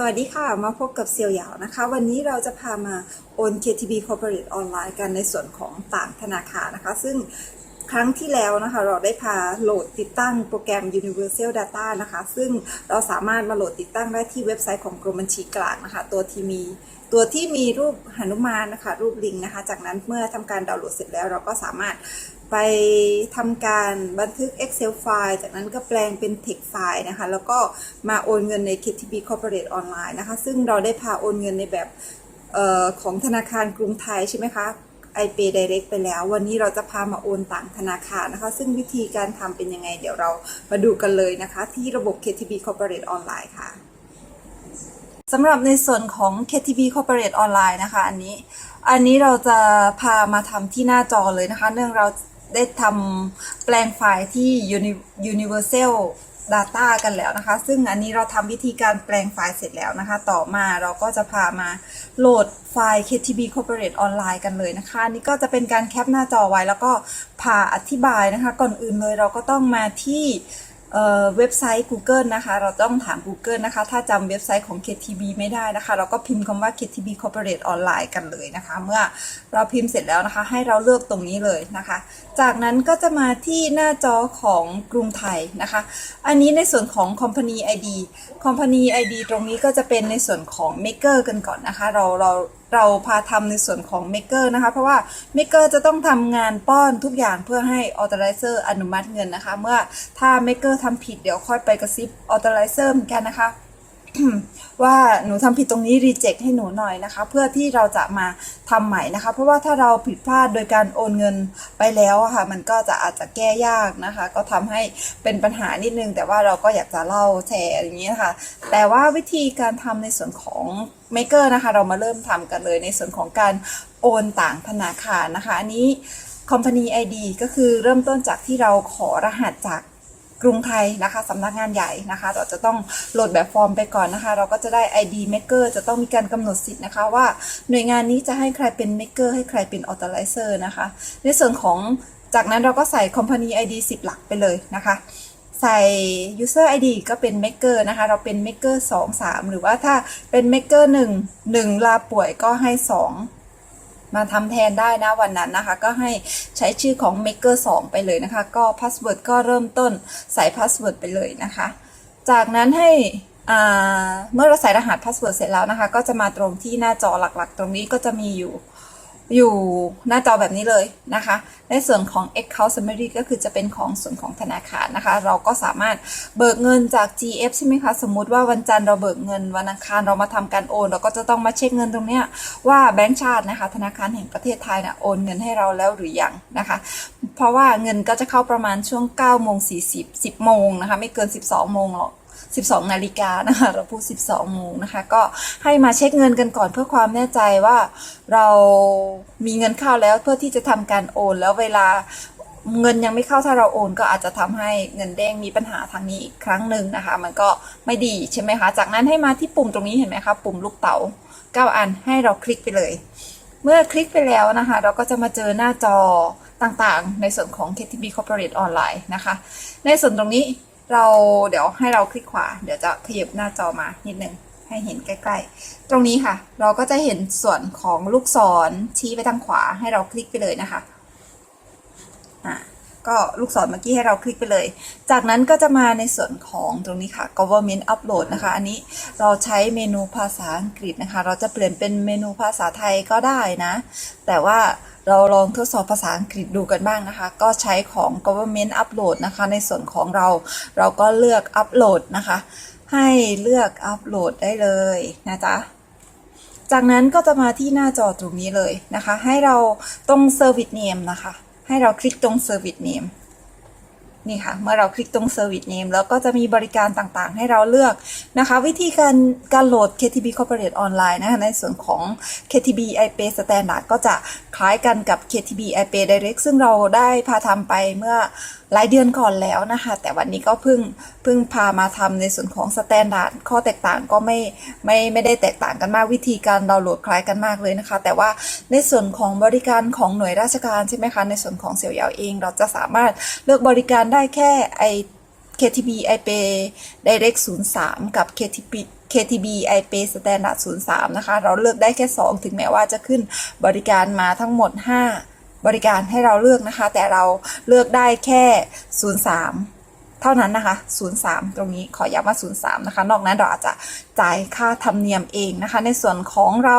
สวัสดีค่ะ มาพบกับเซียวหยาวนะคะ วันนี้เราจะพามาโอน KTB Corporate ออนไลน์กันในส่วนของต่างธนาคารนะคะ ซึ่งครั้งที่แล้วนะคะ เราได้พาโหลดติดตั้งโปรแกรม Universal Data นะคะ ซึ่งเราสามารถมาโหลดติดตั้งได้ที่เว็บไซต์ของกรมบัญชีกลางนะคะ ตัวที่มีตัวที่มีรูปหนุมานนะคะ รูปลิงนะคะ จากนั้นเมื่อทำการดาวน์โหลดเสร็จแล้ว เราก็สามารถ ไปทำการบันทึก Excel ไฟล์จากนั้นก็แปลงเป็น text ไฟล์นะคะ แล้วก็มาโอนเงินใน KTB Corporate ออนไลน์นะคะ ซึ่งเราได้พาโอนเงินในแบบออของธนาคารกรุงไทยใช่ไหมคะ iPay Direct ไปแล้ว วันนี้เราจะพามาโอนต่างธนาคารนะคะ ซึ่งวิธีการทำเป็นยังไง เดี๋ยวเรามาดูกันเลยนะคะ ที่ระบบ KTB Corporate ออนไลน์ค่ะสำหรับในส่วนของ KTB Corporate ออนไลน์นะคะ อันนี้ อันนี้เราจะพามาทำที่หน้าจอเลยนะคะ เนื่องเรา ได้ทำแปลงไฟล์ที่ universal Data กันแล้วนะคะ ซึ่งอันนี้เราทำวิธีการแปลงไฟล์เสร็จแล้วนะคะ ต่อมาเราก็จะพามาโหลดไฟล์ KTB Corporate online กันเลยนะคะอันนี้ก็จะเป็นการแคปหน้าจอไว้แล้วก็พาอธิบายนะคะ ก่อนอื่นเลยเราก็ต้องมาที่ เว็บไซต์ Google นะคะ เราต้องถาม Google นะคะ ถ้าจำเว็บไซต์ของ KTB ไม่ได้นะคะ เราก็พิมพ์คำว่า KTB Corporate ออนไลน์กันเลยนะคะ เมื่อเราพิมพ์เสร็จแล้วนะคะ ให้เราเลือกตรงนี้เลยนะคะ จากนั้นก็จะมาที่หน้าจอของกรุงไทยนะคะ อันนี้ในส่วนของ Company ID Company ID ตรงนี้ก็จะเป็นในส่วนของ Maker กันก่อนนะคะ เราเรา เราพาทำในส่วนของ Maker นะคะ เพราะว่า Maker จะต้องทำงานป้อนทุกอย่างเพื่อให้ Authorizer อนุมัติเงินนะคะ เมื่อถ้า Maker ทำผิดเดี๋ยวค่อยไปกระซิบ Authorizer เหมือนกันนะคะ ว่าหนูทำผิดตรงนี้ reject ให้หนูหน่อยนะคะ เพื่อที่เราจะมาทำใหม่นะคะ เพราะว่าถ้าเราผิดพลาดโดยการโอนเงินไปแล้วอะค่ะ มันก็จะอาจจะแก้ยากนะคะ ก็ทำให้เป็นปัญหานิดนึง แต่ว่าเราก็อยากจะเล่าแชร์อย่างนี้นะคะแต่ว่าวิธีการทำในส่วนของ Maker นะคะ เรามาเริ่มทำกันเลยในส่วนของการโอนต่างธนาคารนะคะ อันนี้ Company ID ก็คือเริ่มต้นจากที่เราขอรหัสจาก กรุงไทยนะคะสำนักงานใหญ่นะคะเราจะต้องโหลดแบบฟอร์มไปก่อนนะคะ เราก็จะได้ ID Maker จะต้องมีการกำหนดสิทธิ์นะคะ ว่าหน่วยงานนี้จะให้ใครเป็น Maker ให้ใครเป็น Authorizer นะคะ ในส่วนของจากนั้นเราก็ใส่ Company ID 10 หลักไปเลยนะคะ ใส่ user ID ก็เป็น maker นะคะ เราเป็น maker 2 3 หรือว่าถ้าเป็น maker 1 1 ลาป่วยก็ให้ 2 มาทำแทนได้นะวันนั้นนะคะ ก็ให้ใช้ชื่อของ maker 2 ไปเลยนะคะ ก็พาสเวิร์ดก็เริ่มต้นใส่พาสเวิร์ดไปเลยนะคะ จากนั้นให้เมื่อเราใส่รหัสพาสเวิร์ดเสร็จแล้วนะคะ ก็จะมาตรงที่หน้าจอหลักๆ ตรงนี้ก็จะมีอยู่ อยู่หน้าจอแบบนี้เลยนะคะ ในส่วนของ account summary ก็คือจะเป็นของส่วนของธนาคารนะคะ เราก็สามารถเบิกเงินจาก GF ใช่ไหมคะ สมมุติว่าวันจันทร์เราเบิกเงิน วันอังคารเรามาทำการโอน เราก็จะต้องมาเช็คเงินตรงเนี้ยว่าแบงก์ชาตินะคะ ธนาคารแห่งประเทศไทยนะโอนเงินให้เราแล้วหรือยังนะคะ เพราะว่าเงินก็จะเข้าประมาณช่วง9โมง40 10โมงนะคะ ไม่เกิน 12โมงหรอก 12 นาฬิกานะคะ เราพูด 12โมงนะคะ ก็ให้มาเช็คเงินกันก่อนเพื่อความแน่ใจว่าเรามีเงินเข้าแล้วเพื่อที่จะทำการโอน แล้วเวลาเงินยังไม่เข้าถ้าเราโอนก็อาจจะทำให้เงินเด้งมีปัญหาทางนี้อีกครั้งหนึ่งนะคะ มันก็ไม่ดีใช่ไหมคะ จากนั้นให้มาที่ปุ่มตรงนี้เห็นไหมคะ ปุ่มลูกเต๋า 9 อันให้เราคลิกไปเลย เมื่อคลิกไปแล้วนะคะ เราก็จะมาเจอหน้าจอต่างๆ ในส่วนของ KTB Corporate ออนไลน์นะคะ ในส่วนตรงนี้ เราเดี๋ยวให้เราคลิกขวา เดี๋ยวจะขยับหน้าจอมานิดนึงให้เห็นใกล้ ๆ ตรงนี้ค่ะ เราก็จะเห็นส่วนของลูกศรชี้ไปทางขวาให้เราคลิกไปเลยนะคะอะก็ลูกศรเมื่อกี้ให้เราคลิกไปเลย จากนั้นก็จะมาในส่วนของตรงนี้ค่ะ government upload นะคะ อันนี้เราใช้เมนูภาษาอังกฤษนะคะ เราจะเปลี่ยนเป็นเมนูภาษาไทยก็ได้นะ แต่ว่า เราลองทดสอบภาษาอังกฤษดูกันบ้างนะคะ ก็ใช้ของ government upload นะคะ ในส่วนของเรา เราก็เลือก upload นะคะ ให้เลือก upload ได้เลยนะจ๊ะจากนั้นก็จะมาที่หน้าจอตรงนี้เลยนะคะ ให้เราตรง service name นะคะ ให้เราคลิกตรง service name นี่ค่ะ เมื่อเราคลิกตรง Service Name แล้วก็จะมีบริการต่างๆ ให้เราเลือกนะคะ วิธีการการโหลด KTB Corporate ออนไลน์นะคะในส่วนของ KTB iPay Standard ก็จะคล้ายกันกับ KTB iPay Direct ซึ่งเราได้พาทำไปเมื่อหลายเดือนก่อนแล้วนะคะ แต่วันนี้ก็เพิ่งเพิ่งพามาทำในส่วนของ Standard ข้อแตกต่างก็ไม่ไม่ไม่ได้แตกต่างกันมากวิธีการดาวน์โหลดคล้ายกันมากเลยนะคะ แต่ว่าในส่วนของบริการของหน่วยราชการใช่ไหมคะในส่วนของเสี่ยวเหยาเอง เราจะสามารถเลือกบริการได้ได้แค่ไอ KTB iPay Direct 03 กับ KTB KTB iPay Standard 03 นะคะ เราเลือกได้แค่ 2 ถึงแม้ว่าจะขึ้นบริการมาทั้งหมด 5 บริการให้เราเลือกนะคะ แต่เราเลือกได้แค่ 03 เท่านั้นนะคะ 03 ตรงนี้ขอย้ำว่า 03 นะคะ นอกนั้นเราอาจจะจ่ายค่าธรรมเนียมเองนะคะ ในส่วนของเรา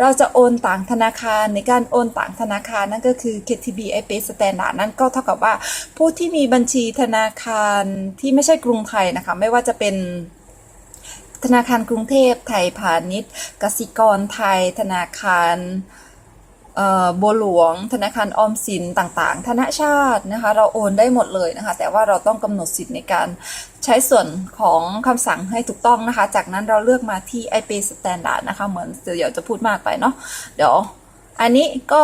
เราจะโอนต่างธนาคารในการโอนต่างธนาคารนั่นก็คือ KTB iPay Standard นั่นก็เท่ากับว่าผู้ที่มีบัญชีธนาคารที่ไม่ใช่กรุงไทยนะคะ ไม่ว่าจะเป็นธนาคารกรุงเทพไทยพาณิชย์กสิกรไทย ธนาคาร บัวหลวง ธนาคารออมสินต่างๆ ธนาชาตินะคะ เราโอนได้หมดเลยนะคะ แต่ว่าเราต้องกำหนดสิทธิ์ในการใช้ส่วนของคำสั่งให้ถูกต้องนะคะ จากนั้นเราเลือกมาที่ iPay Standard นะคะ เหมือนเดี๋ยวจะพูดมากไปเนาะ เดี๋ยวอันนี้ก็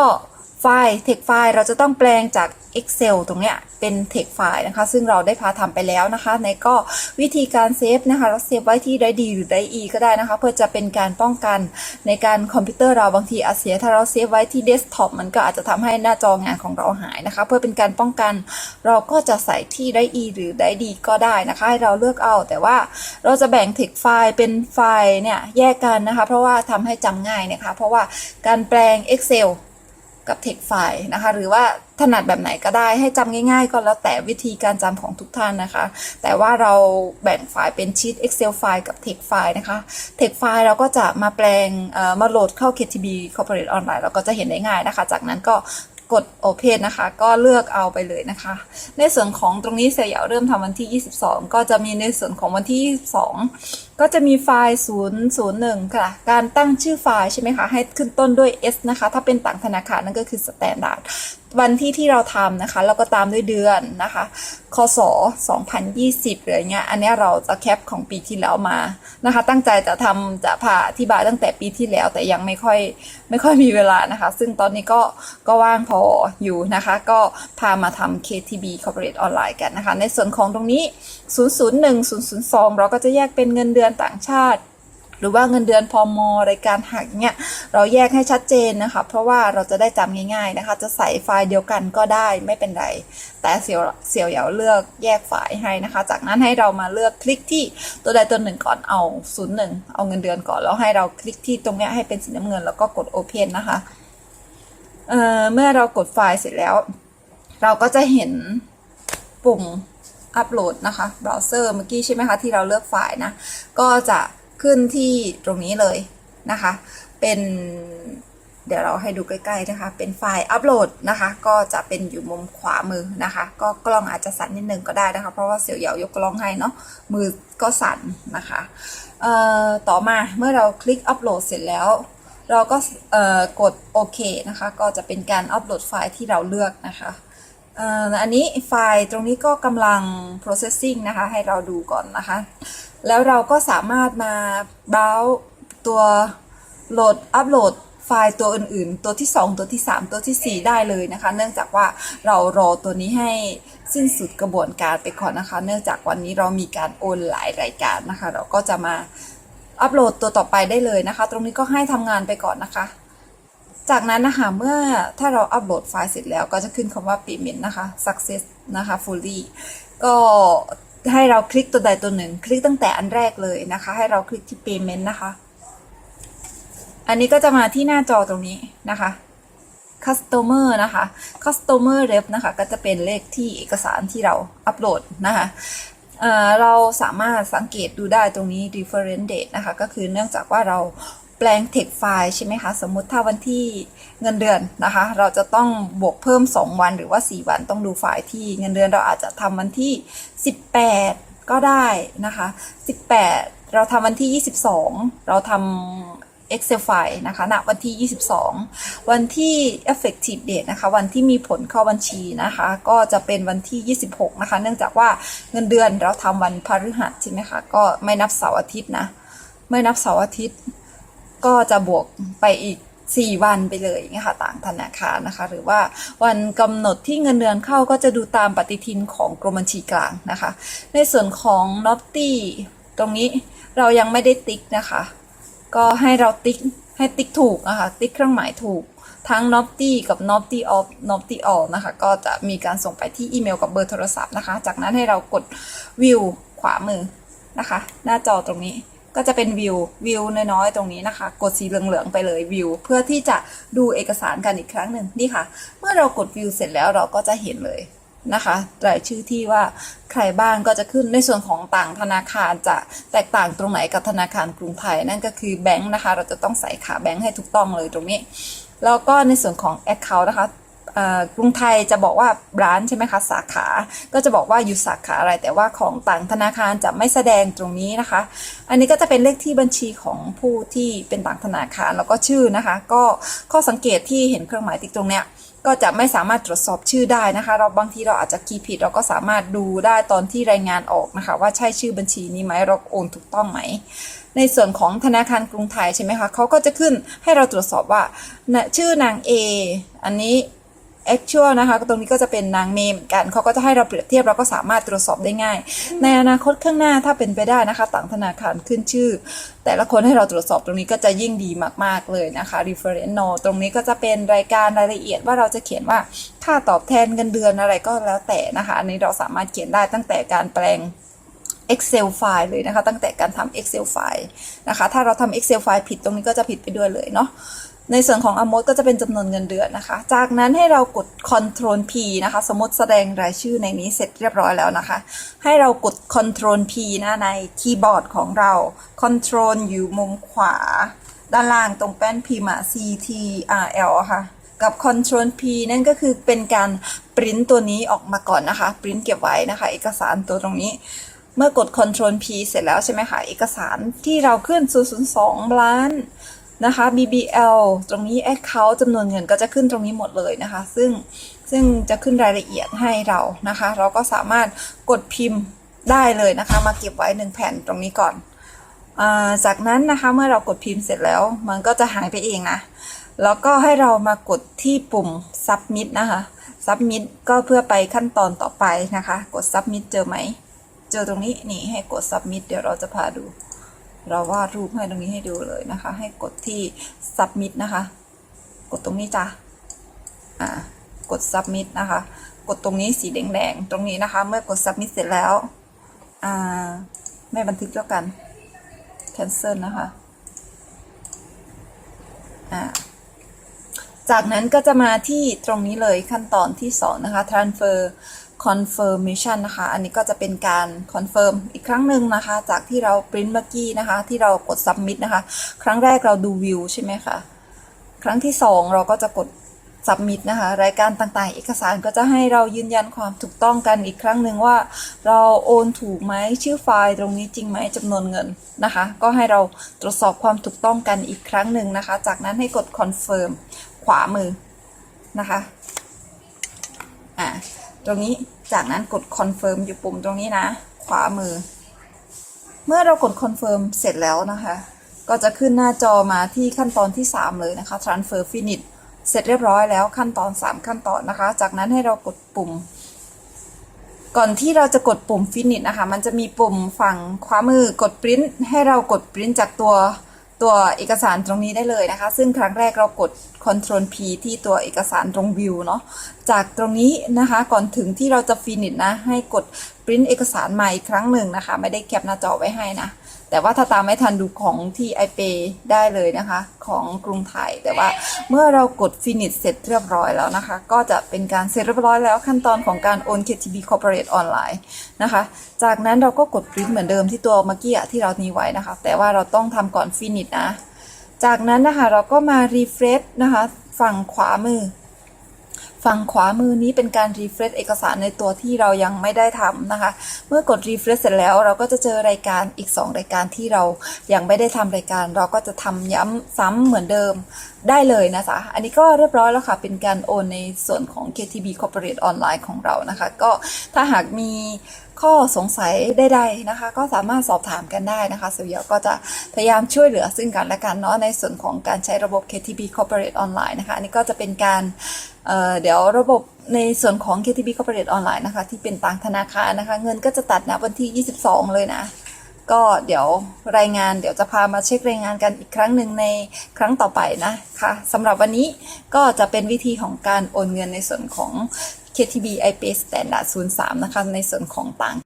ไฟล์ text ไฟล์เราจะต้องแปลงจาก Excel ตรงเนี้ยเป็น text ไฟล์นะคะ ซึ่งเราได้พาทำไปแล้วนะคะ ในก็วิธีการเซฟนะคะ เราเซฟไว้ที่ไดดีหรือไดอีก็ได้นะคะ เพื่อจะเป็นการป้องกันในการคอมพิวเตอร์เราบางทีอาจเสีย ถ้าเราเซฟไว้ที่เดสก์ท็อปมันก็อาจจะทำให้หน้าจองานของเราหายนะคะ เพื่อเป็นการป้องกัน เราก็จะใส่ที่ไดอีหรือไดดีก็ได้นะคะ ให้เราเลือกเอา แต่ว่าเราจะแบ่ง text ไฟล์เป็นไฟล์เนี่ยแยกกันนะคะ เพราะว่าทำให้จำง่ายนะคะ เพราะว่าการแปลง Excel กับ text ไฟล์นะคะ หรือว่าถนัดแบบไหนก็ได้ให้จำง่ายๆ ก็แล้วแต่วิธีการจำของทุกท่านนะคะ แต่ว่าเราแบ่งไฟล์เป็นชีต Excel ไฟล์กับ text ไฟล์นะคะ text ไฟล์เราก็จะมาแปลงเอ่อมาโหลดเข้า KTB Corporate Online เราก็จะเห็นได้ง่ายนะคะ จากนั้นก็กด Open นะคะ ก็เลือกเอาไปเลยนะคะ ในส่วนของตรงนี้เสียเหยาเริ่มทำวันที่ 22 ก็จะมีในส่วนของวันที่ 22 ก็จะมีไฟล์001 ค่ะ การตั้งชื่อไฟล์ใช่ไหมคะ ให้ขึ้นต้นด้วย S นะคะ ถ้าเป็นต่างธนาคารนั่นก็คือ Standard วันที่ที่เราทำนะคะ แล้วก็ตามด้วยเดือนนะคะ คศ 2020หรืออย่างเงี้ย อันนี้เราจะแคปของปีที่แล้วมานะคะ ตั้งใจจะทำจะพาอธิบายตั้งแต่ปีที่แล้ว แต่ยังไม่ค่อยไม่ค่อยมีเวลานะคะ ซึ่งตอนนี้ก็ก็ว่างพออยู่นะคะ ก็พามาทำ KTB Corporate Online กันนะคะ ในส่วนของตรงนี้ 001 002 เราก็จะแยกเป็นเงินเดือนต่างชาติ หรือว่าเงินเดือนพอมอรายการหักเนี่ยเราแยกให้ชัดเจนนะคะ เพราะว่าเราจะได้จำง่าย ๆนะคะ จะใส่ไฟล์เดียวกันก็ได้ไม่เป็นไร แต่เสี่ยวเสี่ยวเหยาเลือกแยกไฟล์ให้นะคะ จากนั้นให้เรามาเลือกคลิกที่ตัวใดตัวหนึ่งก่อนเอาศูนย์หนึ่งเอาเงินเดือนก่อนแล้วให้เราคลิกที่ตรงเนี้ยให้เป็นสีน้ำเงินแล้วก็กด Open นะคะเเมื่อเรากดไฟล์เสร็จแล้ว เราก็จะเห็นปุ่ม อัปโหลดนะคะเบราว์เซอร์เมื่อกี้ใช่ไหมคะที่เราเลือกไฟล์นะ ก็จะขึ้นที่ตรงนี้เลยนะคะ เป็นเดี๋ยวเราให้ดูใกล้ๆนะคะ เป็นไฟล์อัปโหลดนะคะ ก็จะเป็นอยู่มุมขวามือนะคะ ก็กล้องอาจจะสั่นนิดนึงก็ได้นะคะ เพราะว่าเสี่ยวเหยายกกล้องให้เนาะ มือก็สั่นนะคะเอ่อต่อมาเมื่อเราคลิกอัปโหลดเสร็จแล้ว เราก็กดโอเคนะคะ ก็จะเป็นการอัปโหลดไฟล์ที่เราเลือกนะคะ อันนี้ไฟล์ตรงนี้ก็กำลัง processing นะคะ ให้เราดูก่อนนะคะ แล้วเราก็สามารถมาเบราว์ตัวโหลดอัปโหลดไฟล์ตัวอื่นๆ ตัวที่ 2 ตัวที่ 3 ตัวทีสี่ 4 ได้เลยนะคะ เนื่องจากว่าเรารอตัวนี้ให้สิ้นสุดกระบวนการไปก่อนนะคะ เนื่องจากวันนี้เรามีการโอนหลายรายการนะคะ เราก็จะมาอัปโหลดตัวต่อไปได้เลยนะคะ ตรงนี้ก็ให้ทำงานไปก่อนนะคะ จากนั้นนะคะเมื่อถ้าเราอัปโหลดไฟล์เสร็จแล้วก็จะขึ้นคำว่า payment นะคะ success นะคะ fully ก็ให้เราคลิกตัวใดตัวหนึ่ง คลิกตั้งแต่อันแรกเลยนะคะ ให้เราคลิกที่ payment นะคะ อันนี้ก็จะมาที่หน้าจอตรงนี้นะคะ customer นะคะ customer rep นะคะ ก็จะเป็นเลขที่เอกสารที่เราอัปโหลดนะคะเเราสามารถสังเกตดูได้ตรงนี้ reference date นะคะ ก็คือเนื่องจากว่าเรา แปลง text ไฟล์ใช่ไหมคะ สมมุติถ้าวันที่เงินเดือนนะคะ เราจะต้องบวกเพิ่ม 2 วันหรือว่า 4 วันต้องดูไฟล์ที่เงินเดือนเราอาจจะทำวันที่ 18 ก็ได้นะคะ 18 เราทำวันที่ 22 เราทำ Excel ไฟล์นะคะณวันที่ 22 วันที่ effective date นะคะ วันที่มีผลเข้าบัญชีนะคะ ก็จะเป็นวันที่ 26 นะคะ เนื่องจากว่าเงินเดือนเราทำวันพฤหัสใช่ไหมคะ ก็ไม่นับเสาร์อาทิตย์นะ ไม่นับเสาร์อาทิตย์ ก็จะบวกไปอีก 4 วันไปเลยอย่างเงี้ยค่ะต่างธนาคารนะคะ หรือว่าวันกำหนดที่เงินเดือนเข้าก็จะดูตามปฏิทินของกรมบัญชีกลางนะคะ ในส่วนของ n o t ตี้ตรงนี้เรายังไม่ได้ติ๊กนะคะ ก็ให้เราติ๊กให้ติ๊กถูกนะคะติ๊กเครื่องหมายถูกทั้ง Nopty กับ Nopty off Nopty all นะคะ ก็จะมีการส่งไปที่อีเมลกับเบอร์โทรศัพท์นะคะ จากนั้นให้เรากดวิวขวามือนะคะ หน้าจอตรงนี้ ก็จะเป็นวิววิวน้อยๆตรงนี้นะคะ กดสีเหลืองๆไปเลยวิวเพื่อที่จะดูเอกสารกันอีกครั้งหนึ่งนี่ค่ะ เมื่อเรากดวิวเสร็จแล้วเราก็จะเห็นเลยนะคะรายชื่อที่ว่าใครบ้างก็จะขึ้นในส่วนของต่างธนาคารจะแตกต่างตรงไหนกับธนาคารกรุงไทยนั่นก็คือแบงค์นะคะ เราจะต้องใส่ขาแบงค์ให้ถูกต้องเลยตรงนี้ แล้วก็ในส่วนของ Account นะคะ กรุงไทยจะบอกว่าร้านใช่ไหมคะสาขา ก็จะบอกว่าอยู่สาขาอะไร แต่ว่าของต่างธนาคารจะไม่แสดงตรงนี้นะคะ อันนี้ก็จะเป็นเลขที่บัญชีของผู้ที่เป็นต่างธนาคารแล้วก็ชื่อนะคะ ก็ข้อสังเกตที่เห็นเครื่องหมายติ๊กตรงเนี้ยก็จะไม่สามารถตรวจสอบชื่อได้นะคะ เราบางทีเราอาจจะคีย์ผิด เราก็สามารถดูได้ตอนที่รายงานออกนะคะ ว่าใช่ชื่อบัญชีนี้ไหมเราโอนถูกต้องไหม ในส่วนของธนาคารกรุงไทยใช่ไหมคะเขาก็จะขึ้นให้เราตรวจสอบว่าชื่อนาง A อันนี้ actual นะคะตรงนี้ก็จะเป็นนางเมย์เหมือนกันเขาก็จะให้เราเปรียบเทียบเราก็สามารถตรวจสอบได้ง่าย ในอนาคตข้างหน้าถ้าเป็นไปได้นะคะ ต่างธนาคารขึ้นชื่อ แต่ละคนให้เราตรวจสอบตรงนี้ก็จะยิ่งดีมากๆเลยนะคะ reference note ตรงนี้ก็จะเป็นรายการรายละเอียดว่าเราจะเขียนว่าค่าตอบแทนเงินเดือนอะไรก็แล้วแต่นะคะ อันนี้เราสามารถเขียนได้ตั้งแต่การแปลง Excel ไฟล์เลยนะคะ ตั้งแต่การทำ Excel ไฟล์นะคะ ถ้าเราทำ Excel ไฟล์ผิดตรงนี้ก็จะผิดไปด้วยเลยเนาะ ในส่วนของ a m o d ก็จะเป็นจำนวนเงินเดือนนะคะ จากนั้นให้เรากด Ctrl P นะคะ สมมติแสดงรายชื่อในนี้เสร็จเรียบร้อยแล้วนะคะ ให้เรากด Ctrl P นะในคีย์บอร์ดของเรา Ctrl อยู่มุมขวา ด้านล่างตรงแป้นพิมพ์ CTRL ค่ะกับ Ctrl P นั่นก็คือเป็นการปริ้นตัวนี้ออกมาก่อนนะคะ ปริ้นเก็บไว้นะคะ เอกสารตัวตรงนี้ เมื่อกด Ctrl P เสร็จแล้วใช่ไหมคะ เอกสารที่เราขึ้น 002 ล้าน นะคะ BBL ตรงนี้ Account จำนวนเงินก็จะขึ้นตรงนี้หมดเลยนะคะ ซึ่งซึ่งจะขึ้นรายละเอียดให้เรานะคะ เราก็สามารถกดพิมพ์ได้เลยนะคะ มาเก็บไว้หนึ่งแผ่นตรงนี้ก่อนอจากนั้นนะคะเมื่อเรากดพิมพ์เสร็จแล้ว มันก็จะหายไปเองนะ แล้วก็ให้เรามากดที่ปุ่ม submit นะคะ submit ก็เพื่อไปขั้นตอนต่อไปนะคะ กด submit เจอไหม เจอตรงนี้นี่ให้กด submit เดี๋ยวเราจะพาดู เราวาดรูปให้ตรงนี้ให้ดูเลยนะคะ ให้กดที่ submit นะคะ กดตรงนี้จ้ะอ่ากด submit นะคะ กดตรงนี้สีแดงๆตรงนี้นะคะ เมื่อกด submit เสร็จแล้วอ่าไม่บันทึกแล้วกัน cancel นะคะอ่าจากนั้นก็จะมาที่ตรงนี้เลยขั้นตอนที่สองนะคะ transfer confirmation นะคะ อันนี้ก็จะเป็นการ confirm อีกครั้งหนึ่งนะคะ จากที่เรา print เมื่อกี้นะคะ ที่เรากด submit นะคะ ครั้งแรกเราดู view ใช่ไหมคะ ครั้งที่สองเราก็จะกด submit นะคะ รายการต่างๆ เอกสารก็จะให้เรายืนยันความถูกต้องกันอีกครั้งหนึ่งว่า เราโอนถูกไหมชื่อไฟล์ตรงนี้จริงไหมจำนวนเงินนะคะ ก็ให้เราตรวจสอบความถูกต้องกันอีกครั้งหนึ่งนะคะ จากนั้นให้กด confirm ขวามือนะคะ ตรงนี้จากนั้นกด confirm อยู่ปุ่มตรงนี้นะ ขวามือ เมื่อเรากด confirm เสร็จแล้วนะคะ ก็จะขึ้นหน้าจอมาที่ขั้นตอนที่ 3 เลยนะคะ transfer finish เสร็จเรียบร้อยแล้วขั้นตอน 3 ขั้นตอนนะคะ จากนั้นให้เรากดปุ่ม ก่อนที่เราจะกดปุ่ม finish นะคะ มันจะมีปุ่มฝั่งขวามือกด print ให้เรากด print จากตัว ตัวเอกสารตรงนี้ได้เลยนะคะ ซึ่งครั้งแรกเรากด Ctrl P ที่ตัวเอกสารตรงวิวเนาะ จากตรงนี้นะคะก่อนถึงที่เราจะฟินิชนะ ให้กด print เอกสารใหม่อีกครั้งหนึ่งนะคะ ไม่ได้แคปหน้าจอไว้ให้นะ แต่ว่าถ้าตามไม่ทันดูของที่ iPay ได้เลยนะคะ ของกรุงไทย แต่ว่าเมื่อเรากด finish เสร็จเรียบร้อยแล้วนะคะ ก็จะเป็นการเสร็จเรียบร้อยแล้วขั้นตอนของการโอน KTB Corporate Online นะคะ จากนั้นเราก็กด print เหมือนเดิมที่ตัวเมื่อกี้ที่เรามีไว้นะคะ แต่ว่าเราต้องทำก่อน finish นะ จากนั้นนะคะเราก็มา refresh นะคะ ฝั่งขวามือ ฝั่งขวามือนี้เป็นการ refresh เอกสารในตัวที่เรายังไม่ได้ทำนะคะ เมื่อกด refresh เสร็จแล้วเราก็จะเจอรายการอีก 2 รายการที่เรายังไม่ได้ทำรายการ เราก็จะทำย้ำซ้ำเหมือนเดิมได้เลยนะจ๊ะอันนี้ก็เรียบร้อยแล้วค่ะ เป็นการโอนในส่วนของ KTB Corporate Online ของเรานะคะ ก็ถ้าหากมีข้อสงสัยใดๆนะคะ ก็สามารถสอบถามกันได้นะคะเสียวก็จะพยายามช่วยเหลือซึ่งกันและกันเนาะในส่วนของการใช้ระบบ KTB Corporate Online นะคะ อันนี้ก็จะเป็นการ เเดี๋ยวระบบในส่วนของ KTB Corporate Online นะคะ ที่เป็นต่างธนาคารนะคะ เงินก็จะตัดนะวันที่ 22 เลยนะ ก็เดี๋ยวรายงานเดี๋ยวจะพามาเช็ครายงานกันอีกครั้งหนึ่งในครั้งต่อไปนะคะสำหรับวันนี้ก็จะเป็นวิธีของการโอนเงินในส่วนของ KTB IP Standard 03 นะคะ ในส่วนของต่าง